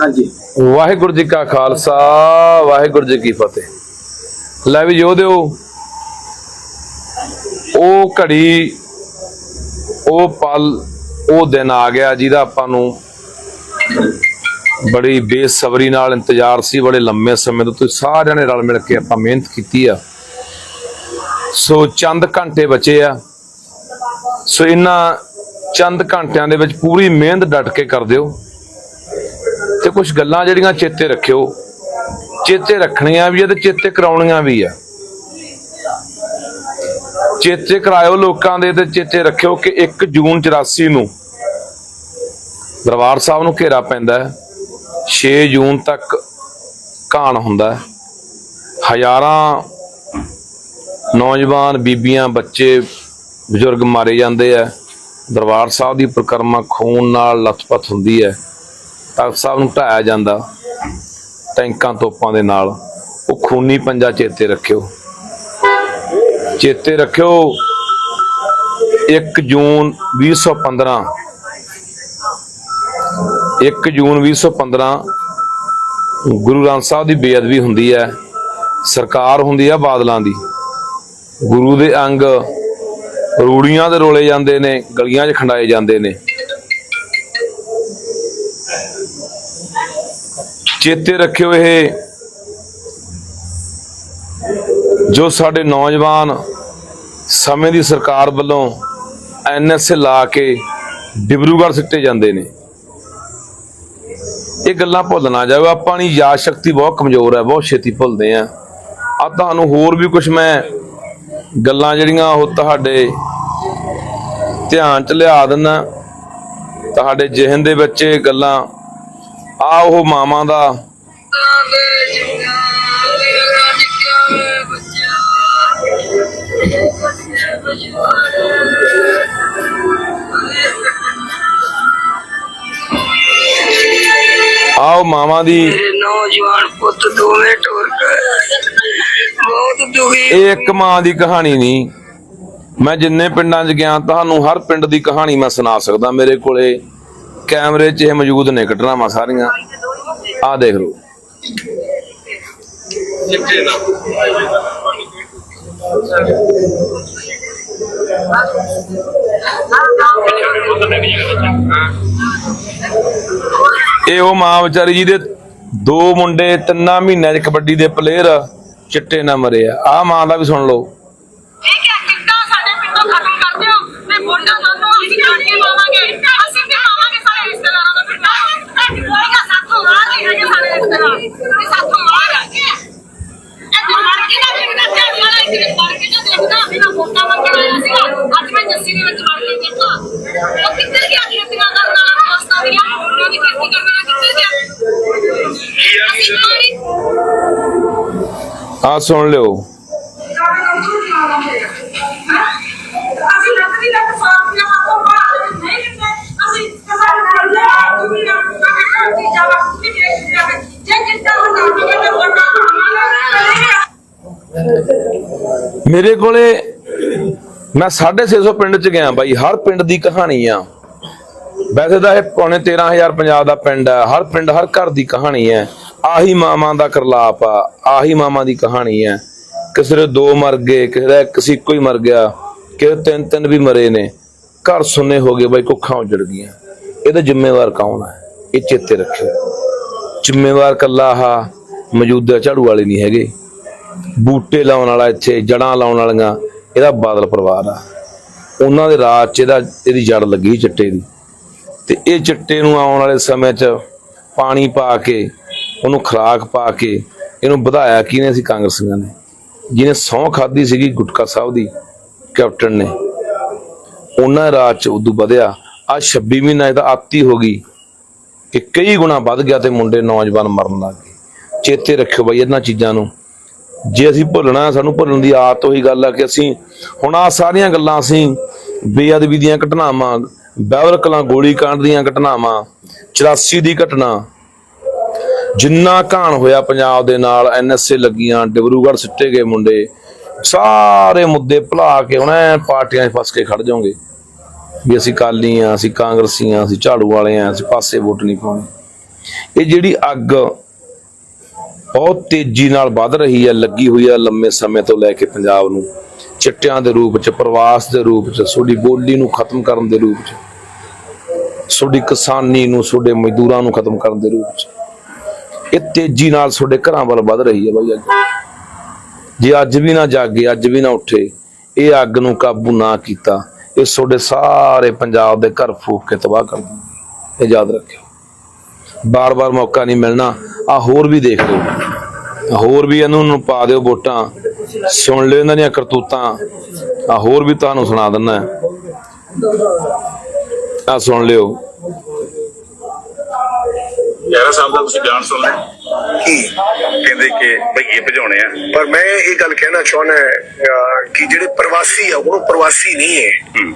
ਹਾਂਜੀ। ਵਾਹਿਗੁਰੂ ਜੀ ਕਾ ਖਾਲਸਾ, ਵਾਹਿਗੁਰੂ ਜੀ ਕੀ ਫਤਿਹ। ਲੈ ਵੀ ਯੋਧਿਓ ਉਹ ਘੜੀ, ਉਹ ਪਲ, ਉਹ ਦਿਨ ਆ ਗਿਆ ਜਿਹਦਾ ਆਪਾਂ ਨੂੰ ਬੜੀ ਬੇਸਬਰੀ ਨਾਲ ਇੰਤਜ਼ਾਰ ਸੀ, ਬੜੇ ਲੰਮੇ ਸਮੇਂ ਤੋਂ ਤੁਸੀਂ ਸਾਰਿਆਂ ਨੇ ਰਲ ਮਿਲ ਕੇ ਆਪਾਂ ਮਿਹਨਤ ਕੀਤੀ ਆ। ਸੋ ਚੰਦ ਘੰਟੇ ਬਚੇ ਆ। ਸੋ ਇਹਨਾਂ ਚੰਦ ਘੰਟਿਆਂ ਦੇ ਵਿੱਚ ਪੂਰੀ ਮਿਹਨਤ ਡਟ ਕੇ ਕਰ ਦਿਓ। ਤੇ ਕੁਝ ਗੱਲਾਂ ਜਿਹੜੀਆਂ ਚੇਤੇ ਰੱਖਿਓ। ਚੇਤੇ ਰੱਖਣੀਆਂ ਵੀ ਆ ਤੇ ਚੇਤੇ ਕਰਾਉਣੀਆਂ ਵੀ ਆ। ਚੇਤੇ ਕਰਾਇਓ ਲੋਕਾਂ ਦੇ ਤੇ ਚੇਤੇ ਰੱਖਿਓ ਕਿ 1 ਜੂਨ 84 ਨੂੰ ਦਰਬਾਰ ਸਾਹਿਬ ਨੂੰ ਘੇਰਾ ਪੈਂਦਾ ਹੈ। 6 ਜੂਨ ਤੱਕ ਕਾਣ ਹੁੰਦਾ ਹਜ਼ਾਰਾਂ ਨੌਜਵਾਨ, ਬੀਬੀਆਂ, ਬੱਚੇ, ਬਜ਼ੁਰਗ ਮਾਰੇ ਜਾਂਦੇ ਆ। ਦਰਬਾਰ ਸਾਹਿਬ ਦੀ ਪ੍ਰਕਰਮਾ ਖੂਨ ਨਾਲ ਲਥਪਥ ਹੁੰਦੀ ਹੈ। ਤਖਤ ਸਾਹਿਬ ਨੂੰ ਢਾਇਆ ਜਾਂਦਾ, ਟੈਂਕਾਂ ਤੋਪਾਂ ਦੇ ਨਾਲ, ਉਹ ਖੂਨੀ ਪੰਜਾ ਚੇਤੇ ਰੱਖਿਓ। ਚੇਤੇ ਰੱਖਿਓ 1 ਜੂਨ 2015 1 ਜੂਨ 2015 ਗੁਰੂ ਗ੍ਰੰਥ ਸਾਹਿਬ ਦੀ ਬੇਅਦਬੀ ਹੁੰਦੀ ਹੈ, ਸਰਕਾਰ ਹੁੰਦੀ ਹੈ ਬਾਦਲਾਂ ਦੀ। ਗੁਰੂ ਦੇ ਅੰਗ ਰੂੜੀਆਂ ਦੇ ਰੋਲੇ ਜਾਂਦੇ ਨੇ, ਗਲੀਆਂ 'ਚ ਖੰਡਾਏ ਜਾਂਦੇ ਨੇ। ਚੇਤੇ ਰੱਖਿਓ ਇਹ, ਜੋ ਸਾਡੇ ਨੌਜਵਾਨ ਸਮੇਂ ਦੀ ਸਰਕਾਰ ਵੱਲੋਂ ਐਨਐਸਏ ਲਾ ਕੇ ਡਿਬਰੂਗੜ੍ਹ ਸਿੱਟੇ ਜਾਂਦੇ ਨੇ। ਇਹ ਗੱਲਾਂ ਭੁੱਲ ਨਾ ਜਾਓ ਆਪਾਂ ਦੀ ਯਾਦ ਸ਼ਕਤੀ ਬਹੁਤ ਕਮਜ਼ੋਰ ਹੈ, ਬਹੁਤ ਛੇਤੀ ਭੁੱਲਦੇ ਆ ਆ ਤੁਹਾਨੂੰ ਹੋਰ ਵੀ ਕੁਝ ਮੈਂ ਗੱਲਾਂ ਜਿਹੜੀਆਂ ਉਹ ਤੁਹਾਡੇ ਧਿਆਨ ਚ ਲਿਆ ਦਿੰਦਾ, ਤੁਹਾਡੇ ਜਿਹਨ ਦੇ ਵਿੱਚ ਇਹ ਗੱਲਾਂ ਆ ਉਹ ਮਾਵਾਂ ਦਾ। ਆ ਉਹ ਮਾਵਾਂ ਦੀ। ਨੌਜਵਾਨ ਪੁੱਤ ਦੋਵੇਂ ਟੁਰ ਗਏ। ਬਹੁਤ ਦੁਖੀ ਇਹ ਇੱਕ ਮਾਂ ਦੀ ਕਹਾਣੀ ਨਹੀਂ। ਮੈਂ ਜਿੰਨੇ ਪਿੰਡਾਂ 'ਚ ਗਿਆ ਤੁਹਾਨੂੰ ਹਰ ਪਿੰਡ ਦੀ ਕਹਾਣੀ ਮੈਂ ਸੁਣਾ ਸਕਦਾ ਮੇਰੇ ਕੋਲੇ। ਕੈਮਰੇ 'ਚ ਇਹ ਮੌਜੂਦ ਨੇ ਘਟਨਾਵਾਂ ਸਾਰੀਆਂ। ਆ ਦੇਖ ਲਓ। ਇਹ ਉਹ ਮਾਂ ਵਿਚਾਰੀ ਜੀ ਦੇ ਦੋ ਮੁੰਡੇ, ਤਿੰਨਾਂ ਮਹੀਨਿਆਂ 'ਚ ਕਬੱਡੀ ਦੇ ਪਲੇਅਰ ਚਿੱਟੇ ਨਾ ਮਰੇ ਆ। ਆਹ ਮਾਂ ਦਾ ਵੀ ਸੁਣ ਲਓ। ਠੀਕ ਹੈ ਕਿੱਦਾਂ ਸਾਡੇ ਪਿੰਡੋਂ ਖਤਮ ਕਰ ਦਿਓ। ਤੇ ਵੋਟਾਂ ਸਾਨੂੰ ਅਸੀਂ ਜਾਣ ਕੇ ਪਾਵਾਂਗੇ ਸਾਰੇ ਰਿਸ਼ਤੇਦਾਰਾਂ ਦਾ ਪਿੰਡਾਂ ਹੋਏਗਾ ਨਹੀਂ ਹੈਗੇ ਸਾਡੇ ਰਿਸ਼ਤੇਦਾਰ ਇਹ ਸਾਥੋਂ ਰਾਹ ਹੈਗੇ ਇਹ ਦਿਮਾਗ ਕੇ ਨਾ ਪਿੰਡ ਧਿਆਨ ਵਾਲਾ ਇੱਕ ਦਿਮਾਗ ਕੇ ਨਾ ਦੇਖਦਾ ਬਿਨਾ ਵੋਟਾਂ ਮੰਗਣ ਆਇਆ ਸੀਗਾ ਅੱਜ ਮੈਂ ਜੱਸੀ ਦੇ ਵਿੱਚ ਵੜ ਕੇ ਦੇਖਾ ਉਹ ਕਿੱਧਰ ਗਿਆ ਖੇਤੀਆਂ ਕਰਨ ਵਾਲਾ ਦੋਸਤਾਂ ਦੀਆਂ ਉਹਨਾਂ ਦੀ ਖੇਤੀ ਕਰਨ ਵਾਲਾ ਕਿੱਧਰ ਗਿਆ ਅਸੀਂ ਸੁਣ ਲਿਓ। ਮੇਰੇ ਕੋਲੇ ਮੈਂ 650 ਪਿੰਡ ਚ ਗਿਆ ਬਾਈ, ਹਰ ਪਿੰਡ ਦੀ ਕਹਾਣੀ ਆ। ਵੈਸੇ ਤਾਂ ਇਹ ਪੌਣੇ 13000 ਪੰਜਾਬ ਦਾ ਪਿੰਡ ਆ, ਹਰ ਪਿੰਡ, ਹਰ ਘਰ ਦੀ ਕਹਾਣੀ ਹੈ ਆਹੀ ਮਾਮਾ ਦਾ ਕਰਲਾਪ ਆ, ਆਹੀ ਮਾਵਾਂ ਦੀ ਕਹਾਣੀ ਹੈ ਕਿਸੇ ਦੇ ਦੋ ਮਰ ਗਏ, ਕਿਸੇ ਦਾ ਇੱਕ ਸੀ ਇੱਕੋ ਹੀ ਮਰ ਗਿਆ, ਕਿਸੇ ਤਿੰਨ ਤਿੰਨ ਵੀ ਮਰੇ ਨੇ। ਘਰ ਸੁੰਨੇ ਹੋ ਗਏ ਬਾਈ, ਕੁੱਖਾਂ ਉਜੜ ਗਈਆਂ। ਇਹਦਾ ਜ਼ਿੰਮੇਵਾਰ ਕੌਣ ਹੈ ਇਹ ਚੇਤੇ ਰੱਖਿਓ। ਜ਼ਿੰਮੇਵਾਰ ਕੱਲਾ ਆਹ ਮੌਜੂਦਾ ਝਾੜੂ ਵਾਲੇ ਨਹੀਂ ਹੈਗੇ। ਬੂਟੇ ਲਾਉਣ ਵਾਲਾ ਇੱਥੇ ਜੜਾਂ ਲਾਉਣ ਵਾਲੀਆਂ, ਇਹਦਾ ਬਾਦਲ ਪਰਿਵਾਰ ਆ। ਉਹਨਾਂ ਦੇ ਰਾਜ 'ਚ ਇਹਦਾ, ਇਹਦੀ ਜੜ ਲੱਗੀ ਚਿੱਟੇ ਦੀ। ਤੇ ਇਹ ਚਿੱਟੇ ਨੂੰ ਆਉਣ ਵਾਲੇ ਸਮੇਂ 'ਚ ਪਾਣੀ ਪਾ ਕੇ, ਉਹਨੂੰ ਖਰਾਕ ਪਾ ਕੇ, ਇਹਨੂੰ ਵਧਾਇਆ ਕਿਹਨੇ? ਸੀ ਕਾਂਗਰਸੀਆਂ ਨੇ। ਜਿਹਨੇ ਸਹੁੰ ਖਾਦੀ ਸੀਗੀ ਗੁਟਕਾ ਸਾਹਿਬ ਦੀ, ਕੈਪਟਨ ਨੇ। ਉਹਨਾਂ ਰਾਜ 'ਚ ਉਦੋਂ ਵਧਿਆ। ਆ 26 ਮਹੀਨਾ ਇਹਦਾ ਆਤੀ ਹੋ ਗਈ। ਕਿ ਕਈ ਗੁਣਾ ਵੱਧ ਗਿਆ ਤੇ ਮੁੰਡੇ ਨੌਜਵਾਨ ਮਰਨ ਲੱਗ ਗਏ। ਚੇਤੇ ਰੱਖਿਓ ਬਈ ਇਹਨਾਂ ਚੀਜ਼ਾਂ ਨੂੰ। ਜੇ ਅਸੀਂ ਭੁੱਲਣਾ, ਸਾਨੂੰ ਭੁੱਲਣ ਦੀ ਆਦਤ ਉਹੀ ਗੱਲ ਆ ਕਿ ਅਸੀਂ ਹੁਣ ਆ ਸਾਰੀਆਂ ਗੱਲਾਂ ਅਸੀਂ ਬੇਅਦਬੀ ਦੀਆਂ ਘਟਨਾਵਾਂ ਬਹਿਵਲ ਕਲਾਂ ਗੋਲੀ ਦੀਆਂ ਘਟਨਾਵਾਂ 84 ਦੀ ਘਟਨਾ, ਜਿੰਨਾ ਘਾਣ ਹੋਇਆ ਪੰਜਾਬ ਦੇ ਨਾਲ ਐਨਐਸਏ ਲੱਗੀਆਂ, ਡਿਬਰੂਗੜ੍ਹ ਸਿੱਟੇ ਗਏ ਮੁੰਡੇ, ਸਾਰੇ ਮੁੱਦੇ ਭੁਲਾ ਕੇ ਹੁਣ ਪਾਰਟੀਆਂ 'ਚ ਫਸ ਕੇ ਖੜ ਜਾਓਗੇ ਵੀ ਅਸੀਂ ਕਾਲੀ ਆ, ਅਸੀਂ ਕਾਂਗਰਸੀ ਆ, ਅਸੀਂ ਝਾੜੂ ਵਾਲੇ ਆ, ਅਸੀਂ ਪਾਸੇ ਵੋਟ ਨਹੀਂ ਪਾਉਣੀ। ਇਹ ਜਿਹੜੀ ਅੱਗ ਬਹੁਤ ਤੇਜ਼ੀ ਨਾਲ ਵੱਧ ਰਹੀ ਹੈ, ਲੱਗੀ ਹੋਈ ਹੈ ਲੰਮੇ ਸਮੇਂ ਤੋਂ ਲੈ ਕੇ ਪੰਜਾਬ ਨੂੰ। ਚਿੱਟਿਆਂ ਦੇ ਰੂਪ ਚ, ਪ੍ਰਵਾਸ ਦੇ ਰੂਪ ਚ, ਤੁਹਾਡੀ ਬੋਲੀ ਨੂੰ ਖਤਮ ਕਰਨ ਦੇ ਰੂਪ ਚ, ਤੁਹਾਡੀ ਕਿਸਾਨੀ ਨੂੰ, ਤੁਹਾਡੇ ਮਜ਼ਦੂਰਾਂ ਨੂੰ ਖਤਮ ਕਰਨ ਦੇ ਰੂਪ ਚ। ਇਹ ਤੇਜ਼ੀ ਨਾਲ ਤੁਹਾਡੇ ਘਰਾਂ ਵੱਲ ਵੱਧ ਰਹੀ ਹੈ ਬਾਈ ਅੱਜ ਜੇ ਅੱਜ ਵੀ ਨਾ ਜਾਗੇ, ਅੱਜ ਵੀ ਨਾ ਉੱਠੇ, ਇਹ ਅੱਗ ਨੂੰ ਕਾਬੂ ਨਾ ਕੀਤਾ, ਇਹ ਤੁਹਾਡੇ ਸਾਰੇ ਪੰਜਾਬ ਦੇ ਘਰ ਫੂਕ ਕੇ ਤਬਾਹ ਕਰ ਦੂਗੀ ਇਹ ਯਾਦ ਰੱਖਿਓ। ਬਾਰ-ਬਾਰ ਮੌਕਾ ਨਹੀਂ ਮਿਲਣਾ ਆ ਹੋਰ ਵੀ ਦੇਖ ਲਿਓ। ਹੋਰ ਵੀ ਇਹਨੂੰ ਨੂੰ ਪਾ ਦਿਓ ਵੋਟਾਂ। ਸੁਣ ਲਿਓ ਇਹਨਾਂ ਦੀਆਂ ਕਰਤੂਤਾਂ। ਆ ਹੋਰ ਵੀ ਤੁਹਾਨੂੰ ਸੁਣਾ ਦਿੰਦਾ। ਆ ਸੁਣ ਲਿਓ। ਯਾਰਾ ਸਾਹਿਬ ਦਾ ਤੁਸੀਂ ਬਿਆਨ ਸੁਣ ਲਿਆ ਕੀ ਕਹਿੰਦੇ ਕਿ ਭਈਏ ਭਜਾਉਣੇ ਆ। ਪਰ ਮੈਂ ਇਹ ਗੱਲ ਕਹਿਣਾ ਚਾਹੁੰਦਾ ਕਿ ਜਿਹੜੇ ਪ੍ਰਵਾਸੀ ਆ ਉਹ ਪ੍ਰਵਾਸੀ ਨਹੀਂ ਹੂੰ।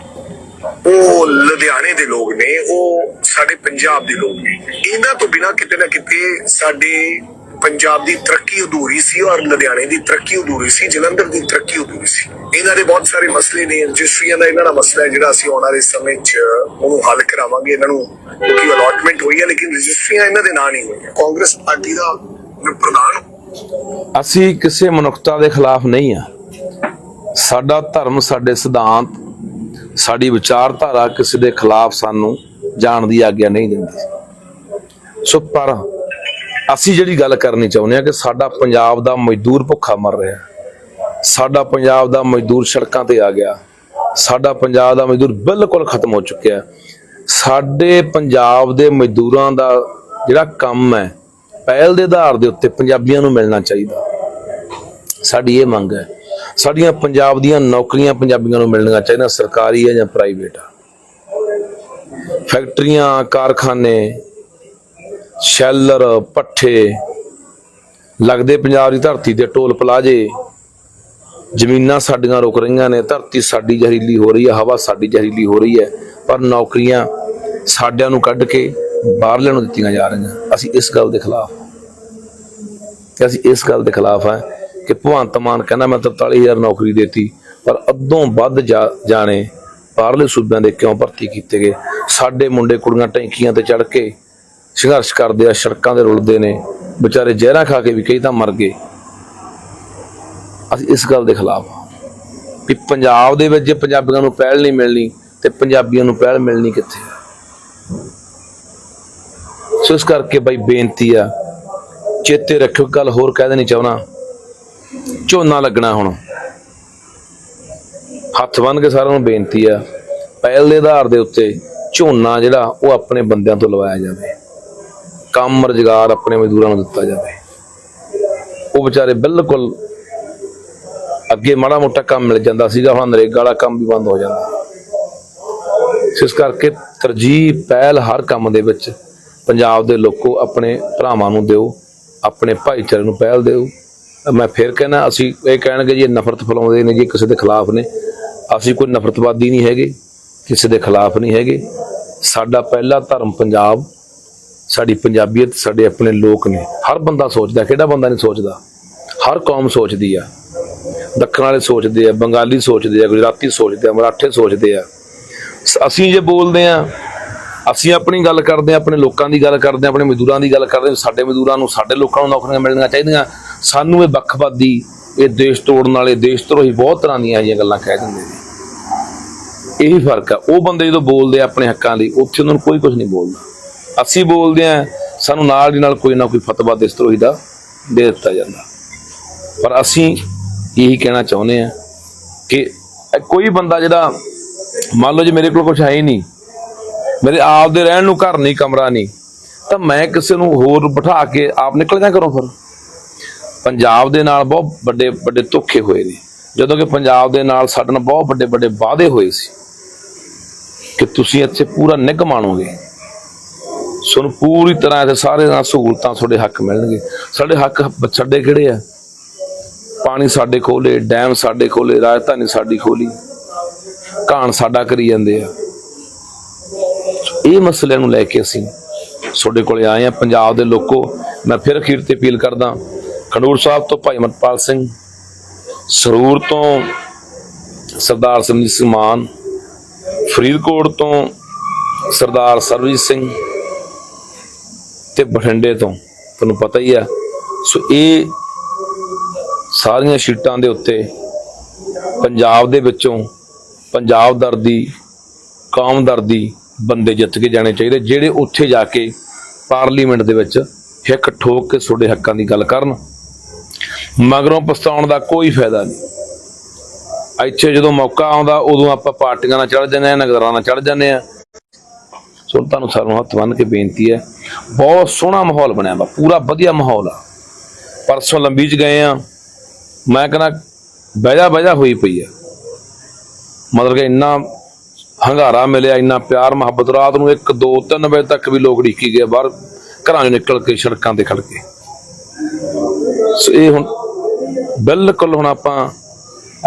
ਉਹ ਲੁਧਿਆਣੇ ਦੇ ਲੋਕ ਨੇ, ਉਹ ਸਾਡੇ ਪੰਜਾਬ ਦੇ ਲੋਕ ਨੇ। ਇਹਨਾਂ ਤੋਂ ਬਿਨਾ ਕਿਤੇ ਨਾ ਕਿਤੇ ਸਾਡੇ ਪੰਜਾਬ ਦੀ ਤਰੱਕੀ ਅਧੂਰੀ ਸੀ ਔਰ ਲੁਧਿਆਣੇ ਦੀ ਤਰੱਕੀ ਅਧੂਰੀ ਸੀ, ਜਲੰਧਰ ਦੀ ਤਰੱਕੀ ਅਧੂਰੀ ਸੀ। ਇਹਨਾਂ ਦੇ ਬਹੁਤ ਸਾਰੇ ਮਸਲੇ ਨੇ ਰਜਿਸਟਰੀਆਂ ਦਾ ਇਹਨਾਂ ਦਾ ਮਸਲਾ ਜਿਹੜਾ ਅਸੀਂ ਆਉਣ ਵਾਲੇ ਸਮੇਂ 'ਚ ਉਹਨੂੰ ਹੱਲ ਕਰਾਵਾਂਗੇ। ਇਹਨਾਂ ਨੂੰ ਕਿਉਂਕਿ ਅਲਾਟਮੈਂਟ ਹੋਈ ਹੈ, ਲੇਕਿਨ ਰਜਿਸਟਰੀਆਂ ਇਹਨਾਂ ਦੇ ਨਾਂ ਨਹੀਂ ਹੋਈਆਂ। ਕਾਂਗਰਸ ਪਾਰਟੀ ਦਾ ਪ੍ਰਧਾਨ। ਅਸੀਂ ਕਿਸੇ ਮਨੁੱਖਤਾ ਦੇ ਖਿਲਾਫ ਨਹੀਂ ਆ ਸਾਡਾ ਧਰਮ, ਸਾਡੇ ਸਿਧਾਂਤ ਸਾਡੀ ਵਿਚਾਰਧਾਰਾ ਕਿਸੇ ਦੇ ਖਿਲਾਫ ਸਾਨੂੰ ਜਾਣ ਦੀ ਆਗਿਆ ਨਹੀਂ ਦਿੰਦੀ। ਸੋ ਪਰ ਅਸੀਂ ਜਿਹੜੀ ਗੱਲ ਕਰਨੀ ਚਾਹੁੰਦੇ ਆ ਕਿ ਸਾਡਾ ਪੰਜਾਬ ਦਾ ਮਜ਼ਦੂਰ ਭੁੱਖਾ ਮਰ ਰਿਹਾ ਸਾਡਾ ਪੰਜਾਬ ਦਾ ਮਜ਼ਦੂਰ ਸੜਕਾਂ ਤੇ ਆ ਗਿਆ। ਸਾਡਾ ਪੰਜਾਬ ਦਾ ਮਜ਼ਦੂਰ ਬਿਲਕੁਲ ਖਤਮ ਹੋ ਚੁੱਕਿਆ ਸਾਡੇ ਪੰਜਾਬ ਦੇ ਮਜ਼ਦੂਰਾਂ ਦਾ ਜਿਹੜਾ ਕੰਮ ਹੈ, ਪਹਿਲ ਦੇ ਆਧਾਰ ਦੇ ਉੱਤੇ ਪੰਜਾਬੀਆਂ ਨੂੰ ਮਿਲਣਾ ਚਾਹੀਦਾ। ਸਾਡੀ ਇਹ ਮੰਗ ਹੈ ਸਾਡੀਆਂ ਪੰਜਾਬ ਦੀਆਂ ਨੌਕਰੀਆਂ ਪੰਜਾਬੀਆਂ ਨੂੰ ਮਿਲਣੀਆਂ ਚਾਹੀਦੀਆਂ, ਸਰਕਾਰੀ ਆ ਜਾਂ ਪ੍ਰਾਈਵੇਟ ਆ? ਫੈਕਟਰੀਆਂ ਕਾਰਖਾਨੇ, ਸ਼ੈਲਰ, ਪੱਠੇ, ਲੱਗਦੇ ਪੰਜਾਬ ਦੀ ਧਰਤੀ ਦੇ ਟੋਲ ਪਲਾਜੇ, ਜ਼ਮੀਨਾਂ ਸਾਡੀਆਂ ਰੁਕ ਰਹੀਆਂ ਨੇ, ਧਰਤੀ ਸਾਡੀ ਜ਼ਹਿਰੀਲੀ ਹੋ ਰਹੀ ਹੈ ਹਵਾ ਸਾਡੀ ਜ਼ਹਿਰੀਲੀ ਹੋ ਰਹੀ ਹੈ, ਪਰ ਨੌਕਰੀਆਂ ਸਾਡਿਆਂ ਨੂੰ ਕੱਢ ਕੇ ਬਾਹਰਲਿਆਂ ਨੂੰ ਦਿੱਤੀਆਂ ਜਾ ਰਹੀਆਂ। ਅਸੀਂ ਇਸ ਗੱਲ ਦੇ ਖਿਲਾਫ, ਅਸੀਂ ਇਸ ਗੱਲ ਦੇ ਖਿਲਾਫ ਆ। ਕਿ ਭਗਵੰਤ ਮਾਨ ਕਹਿੰਦਾ ਮੈਂ 43000 ਨੌਕਰੀ ਦੇਤੀ, ਪਰ ਅੱਧੋਂ ਵੱਧ ਜਾ- ਜਾਣੇ ਬਾਹਰਲੇ ਸੂਬਿਆਂ ਦੇ ਕਿਉਂ ਭਰਤੀ ਕੀਤੇ ਗਏ? ਸਾਡੇ ਮੁੰਡੇ ਕੁੜੀਆਂ ਟੈਂਕੀਆਂ ਤੇ ਚੜ ਕੇ ਸੰਘਰਸ਼ ਕਰਦੇ ਆ, ਸੜਕਾਂ ਦੇ ਰੁਲਦੇ ਨੇ, ਵਿਚਾਰੇ ਜ਼ਹਿਰਾਂ ਖਾ ਕੇ ਵੀ ਕਈ ਤਾਂ ਮਰ ਗਏ। ਅਸੀਂ ਇਸ ਗੱਲ ਦੇ ਖਿਲਾਫ ਆ ਵੀ ਪੰਜਾਬ ਦੇ ਵਿੱਚ ਜੇ ਪੰਜਾਬੀਆਂ ਨੂੰ ਪਹਿਲ ਨਹੀਂ ਮਿਲਣੀ, ਤੇ ਪੰਜਾਬੀਆਂ ਨੂੰ ਪਹਿਲ ਮਿਲਣੀ ਕਿੱਥੇ ਸੋ ਇਸ ਕਰਕੇ ਬਈ ਬੇਨਤੀ ਆ, ਚੇਤੇ ਰੱਖਿਓ ਗੱਲ ਹੋਰ ਕਹਿ ਦੇਣੀ ਚਾਹਣਾ ਝੋਨਾ ਲੱਗਣਾ ਹੁਣ। ਹੱਥ ਬੰਨ ਕੇ ਸਾਰਿਆਂ ਨੂੰ ਬੇਨਤੀ ਆ, ਪਹਿਲ ਦੇ ਆਧਾਰ ਦੇ ਉੱਤੇ ਝੋਨਾ ਜਿਹੜਾ, ਉਹ ਆਪਣੇ ਬੰਦਿਆਂ ਤੋਂ ਲਵਾਇਆ ਜਾਵੇ। ਕੰਮ, ਰੁਜ਼ਗਾਰ ਆਪਣੇ ਮਜ਼ਦੂਰਾਂ ਨੂੰ ਦਿੱਤਾ ਜਾਵੇ। ਉਹ ਵਿਚਾਰੇ ਬਿਲਕੁਲ ਅੱਗੇ ਮਾੜਾ ਮੋਟਾ ਕੰਮ ਮਿਲ ਜਾਂਦਾ ਸੀਗਾ, ਹੁਣ ਨਰੇਗਾ ਵਾਲਾ ਕੰਮ ਵੀ ਬੰਦ ਹੋ ਜਾਂਦਾ। ਇਸ ਕਰਕੇ ਤਰਜੀਹ, ਪਹਿਲ ਹਰ ਕੰਮ ਦੇ ਵਿੱਚ ਪੰਜਾਬ ਦੇ ਲੋਕੋ ਆਪਣੇ ਭਰਾਵਾਂ ਨੂੰ ਦਿਓ, ਆਪਣੇ ਭਾਈਚਾਰੇ ਨੂੰ ਪਹਿਲ ਦਿਓ। ਮੈਂ ਫਿਰ ਕਹਿਣਾ, ਅਸੀਂ ਇਹ ਕਹਿਣਗੇ ਜੀ, ਇਹ ਨਫ਼ਰਤ ਫੈਲਾਉਂਦੇ ਨੇ ਜੀ, ਕਿਸੇ ਦੇ ਖਿਲਾਫ ਨੇ। ਅਸੀਂ ਕੋਈ ਨਫ਼ਰਤਵਾਦੀ ਨਹੀਂ ਹੈਗੇ, ਕਿਸੇ ਦੇ ਖਿਲਾਫ ਨਹੀਂ ਹੈਗੇ। ਸਾਡਾ ਪਹਿਲਾ ਧਰਮ ਪੰਜਾਬ, ਸਾਡੀ ਪੰਜਾਬੀਅਤ ਸਾਡੇ ਆਪਣੇ ਲੋਕ ਨੇ। ਹਰ ਬੰਦਾ ਸੋਚਦਾ, ਕਿਹੜਾ ਬੰਦਾ ਨਹੀਂ ਸੋਚਦਾ? ਹਰ ਕੌਮ ਸੋਚਦੀ ਆ। ਦੱਖਣ ਵਾਲੇ ਸੋਚਦੇ ਆ, ਬੰਗਾਲੀ ਸੋਚਦੇ ਆ, ਗੁਜਰਾਤੀ ਸੋਚਦੇ ਆ, ਮਰਾਠੇ ਸੋਚਦੇ ਆ। ਸ- ਅਸੀਂ ਜੇ ਬੋਲਦੇ ਆ ਅਸੀਂ ਆਪਣੀ ਗੱਲ ਕਰਦੇ ਆ ਆਪਣੇ ਲੋਕਾਂ ਦੀ ਗੱਲ ਕਰਦੇ ਆ ਆਪਣੇ ਮਜ਼ਦੂਰਾਂ ਦੀ ਗੱਲ ਕਰਦੇ ਆ ਸਾਡੇ ਮਜ਼ਦੂਰਾਂ ਨੂੰ, ਸਾਡੇ ਲੋਕਾਂ ਨੂੰ ਨੌਕਰੀਆਂ ਮਿਲਣੀਆਂ ਚਾਹੀਦੀਆਂ। ਸਾਨੂੰ ਇਹ ਵੱਖਵਾਦੀ, ਇਹ ਦੇਸ਼ ਤੋੜਨ ਵਾਲੇ, ਦੇਸ਼ ਧਰੋਹੀ ਬਹੁਤ ਤਰ੍ਹਾਂ ਦੀਆਂ ਇਹ ਗੱਲਾਂ ਕਹਿ ਦਿੰਦੇ ਨੇ। ਇਹੀ ਫ਼ਰਕ ਆ। ਉਹ ਬੰਦੇ ਜਦੋਂ ਬੋਲਦੇ ਆ ਆਪਣੇ ਹੱਕਾਂ ਲਈ, ਉੱਥੇ ਉਹਨਾਂ ਨੂੰ ਕੋਈ ਕੁਝ ਨਹੀਂ ਬੋਲਦਾ ਅਸੀਂ ਬੋਲਦੇ ਆ ਸਾਨੂੰ ਨਾਲ ਦੀ ਨਾਲ ਕੋਈ ਨਾ ਕੋਈ ਫਤਵਾ ਦੇਸ਼ ਧਰੋਹੀ ਦਾ ਦੇ ਦਿੱਤਾ ਜਾਂਦਾ। ਪਰ ਅਸੀਂ ਇਹੀ ਕਹਿਣਾ ਚਾਹੁੰਦੇ ਆ ਕਿ ਕੋਈ ਬੰਦਾ ਜਿਹੜਾ, ਮੰਨ ਲਓ ਜੇ ਮੇਰੇ ਕੋਲ ਕੁਝ ਹੈ ਹੀ ਨਹੀਂ ਮੇਰੇ ਆਪ ਦੇ ਰਹਿਣ ਨੂੰ ਘਰ ਨਹੀਂ, ਕਮਰਾ ਨਹੀਂ। ਤਾਂ ਮੈਂ ਕਿਸੇ ਨੂੰ ਹੋਰ ਬਿਠਾ ਕੇ ਆਪ ਨਿਕਲ ਜਾ ਕਰੋ ਫਿਰ। ਪੰਜਾਬ ਦੇ ਨਾਲ ਬਹੁਤ ਵੱਡੇ ਵੱਡੇ ਧੋਖੇ ਹੋਏ ਨੇ। ਜਦੋਂ ਕਿ ਪੰਜਾਬ ਦੇ ਨਾਲ ਸਾਡੇ ਨਾਲ ਬਹੁਤ ਵੱਡੇ ਵੱਡੇ ਵਾਅਦੇ ਹੋਏ ਸੀ ਕਿ ਤੁਸੀਂ ਇੱਥੇ ਪੂਰਾ ਨਿੱਘ ਮਾਣੋਗੇ। ਤੁਹਾਨੂੰ ਪੂਰੀ ਤਰ੍ਹਾਂ ਇੱਥੇ ਸਾਰੇ ਨਾਲ ਸਹੂਲਤਾਂ ਤੁਹਾਡੇ ਹੱਕ ਮਿਲਣਗੇ। ਸਾਡੇ ਹੱਕ ਛੱਡੇ ਕਿਹੜੇ ਆ? ਪਾਣੀ ਸਾਡੇ ਖੋਲੇ ਡੈਮ ਸਾਡੇ ਖੋਲੇ ਰਾਜਧਾਨੀ ਸਾਡੀ ਖੋਲੀ। ਕਾਣ ਸਾਡਾ ਕਰੀ ਜਾਂਦੇ ਆ। ਇਹ ਮਸਲਿਆਂ ਨੂੰ ਲੈ ਕੇ ਅਸੀਂ ਤੁਹਾਡੇ ਕੋਲੇ ਆਏ ਆ ਪੰਜਾਬ ਦੇ ਲੋਕੋ। ਮੈਂ ਫਿਰ ਅਖੀਰ ਤੇ ਅਪੀਲ ਕਰਦਾ, ਖਡੂਰ ਸਾਹਿਬ ਤੋਂ ਭਾਈ ਮਤਪਾਲ ਸਿੰਘ, ਸਰੂਰ ਤੋਂ ਸਰਦਾਰ ਸਮਜੀਤ ਸਿੰਘ ਮਾਨ, ਫਰੀਦਕੋਟ ਤੋਂ ਸਰਦਾਰ ਸਰਬਜੀਤ ਸਿੰਘ ਤੇ ਬਠਿੰਡੇ ਤੋਂ, ਤੁਹਾਨੂੰ ਪਤਾ ਹੀ ਆ। ਸੋ ਇਹ ਸਾਰੀਆਂ ਸ਼ੀਟਾਂ ਦੇ ਉੱਤੇ ਪੰਜਾਬ ਦੇ ਵਿੱਚੋਂ ਪੰਜਾਬ ਦਰਦੀ, ਕੌਮ ਦਰਦੀ ਬੰਦੇ ਜਿੱਤ ਕੇ ਜਾਣੇ ਚਾਹੀਦੇ, ਜਿਹੜੇ ਉੱਥੇ ਜਾ ਕੇ ਪਾਰਲੀਮੈਂਟ ਦੇ ਵਿੱਚ ਹਿੱਕ ਠੋਕ ਕੇ ਤੁਹਾਡੇ ਹੱਕਾਂ ਦੀ ਗੱਲ ਕਰਨ। ਮਗਰੋਂ ਪਛਤਾਉਣ ਦਾ ਕੋਈ ਫਾਇਦਾ ਨਹੀਂ। ਇੱਥੇ ਜਦੋਂ ਮੌਕਾ ਆਉਂਦਾ, ਉਦੋਂ ਆਪਾਂ ਪਾਰਟੀਆਂ ਨਾਲ ਚੜ ਜਾਂਦੇ ਆ ਨਗਰਾਂ ਨਾਲ ਚੜ ਜਾਂਦੇ ਆ ਸੋ ਤੁਹਾਨੂੰ ਸਾਰਿਆਂ ਨੂੰ ਹੱਥ ਬੰਨ੍ਹ ਕੇ ਬੇਨਤੀ ਹੈ, ਬਹੁਤ ਸੋਹਣਾ ਮਾਹੌਲ ਬਣਿਆ ਵਾ, ਪੂਰਾ ਵਧੀਆ ਮਾਹੌਲ ਆ। ਪਰਸੋਂ ਲੰਬੀ ਚ ਗਏ ਆ ਮੈਂ ਕਹਿੰਦਾ ਬਹਿਜਾ ਬਹਿਜਾ ਹੋਈ ਪਈ ਆ। ਮਤਲਬ ਕਿ ਇੰਨਾ ਹੰਗਾਰਾ ਮਿਲਿਆ, ਇੰਨਾ ਪਿਆਰ, ਮੁਹੱਬਤ, ਰਾਤ ਨੂੰ 1 2 3 ਵਜੇ ਤੱਕ ਵੀ ਲੋਕ ਢੀਕੀ ਗਏ, ਬਾਹਰ ਘਰਾਂ ਚੋਂ ਨਿਕਲ ਕੇ, ਸੜਕਾਂ ਤੇ ਖੜ ਕੇ। ਸੋ ਇਹ ਹੁਣ ਬਿਲਕੁਲ ਹੁਣ ਆਪਾਂ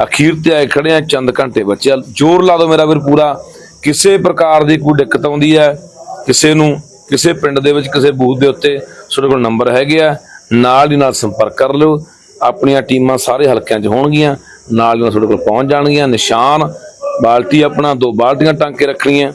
ਅਖੀਰ ਤੇ ਆਏ ਖੜੇ ਆ ਚੰਦ ਘੰਟੇ ਬਚਿਆ ਜੋਰ ਲਾ ਦਿਓ ਮੇਰਾ ਵੀਰ ਪੂਰਾ। ਕਿਸੇ ਪ੍ਰਕਾਰ ਦੀ ਕੋਈ ਦਿੱਕਤ ਆਉਂਦੀ ਹੈ, ਕਿਸੇ ਨੂੰ, ਕਿਸੇ ਪਿੰਡ ਦੇ ਵਿੱਚ, ਕਿਸੇ ਬੂਥ ਦੇ ਉੱਤੇ, ਤੁਹਾਡੇ ਕੋਲ ਨੰਬਰ ਹੈਗੇ ਆ, ਨਾਲ ਹੀ ਨਾਲ ਸੰਪਰਕ ਕਰ ਲਿਓ। ਆਪਣੀਆਂ ਟੀਮਾਂ ਸਾਰੇ ਹਲਕਿਆਂ 'ਚ ਹੋਣਗੀਆਂ, ਨਾਲ ਹੀ ਨਾਲ ਤੁਹਾਡੇ ਕੋਲ ਪਹੁੰਚ ਜਾਣਗੀਆਂ। ਨਿਸ਼ਾਨ ਬਾਲਟੀ ਆਪਣਾ ਦੋ ਬਾਲਟੀਆਂ ਟੰਗ ਕੇ ਰੱਖਣੀਆਂ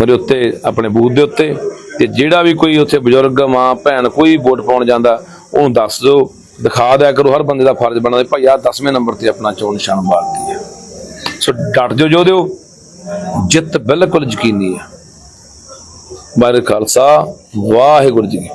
ਮੇਰੇ ਉੱਤੇ, ਆਪਣੇ ਬੂਥ ਦੇ ਉੱਤੇ। ਤੇ ਜਿਹੜਾ ਵੀ ਕੋਈ ਉੱਥੇ ਬਜ਼ੁਰਗ, ਮਾਂ, ਭੈਣ, ਕੋਈ ਵੋਟ ਪਾਉਣ ਜਾਂਦਾ, ਉਹਨੂੰ ਦੱਸ ਦਿਓ, ਦਿਖਾ ਦਿਆ ਕਰੋ, ਹਰ ਬੰਦੇ ਦਾ ਫਰਜ਼ ਬਣਦਾ ਭਾਈ ਆਹ 10ਵੇਂ ਨੰਬਰ ਤੇ ਆਪਣਾ ਚੋਣ ਨਿਸ਼ਾਨ ਬਾਲਦੀ ਹੈ ਸੋ ਡਟ ਜਾਓ, ਜੋ ਦਿਓ। ਜਿੱਤ ਬਿਲਕੁਲ ਯਕੀਨੀ ਹੈ ਬਾਰੇ ਖਾਲਸਾ, ਵਾਹਿਗੁਰੂ ਜੀ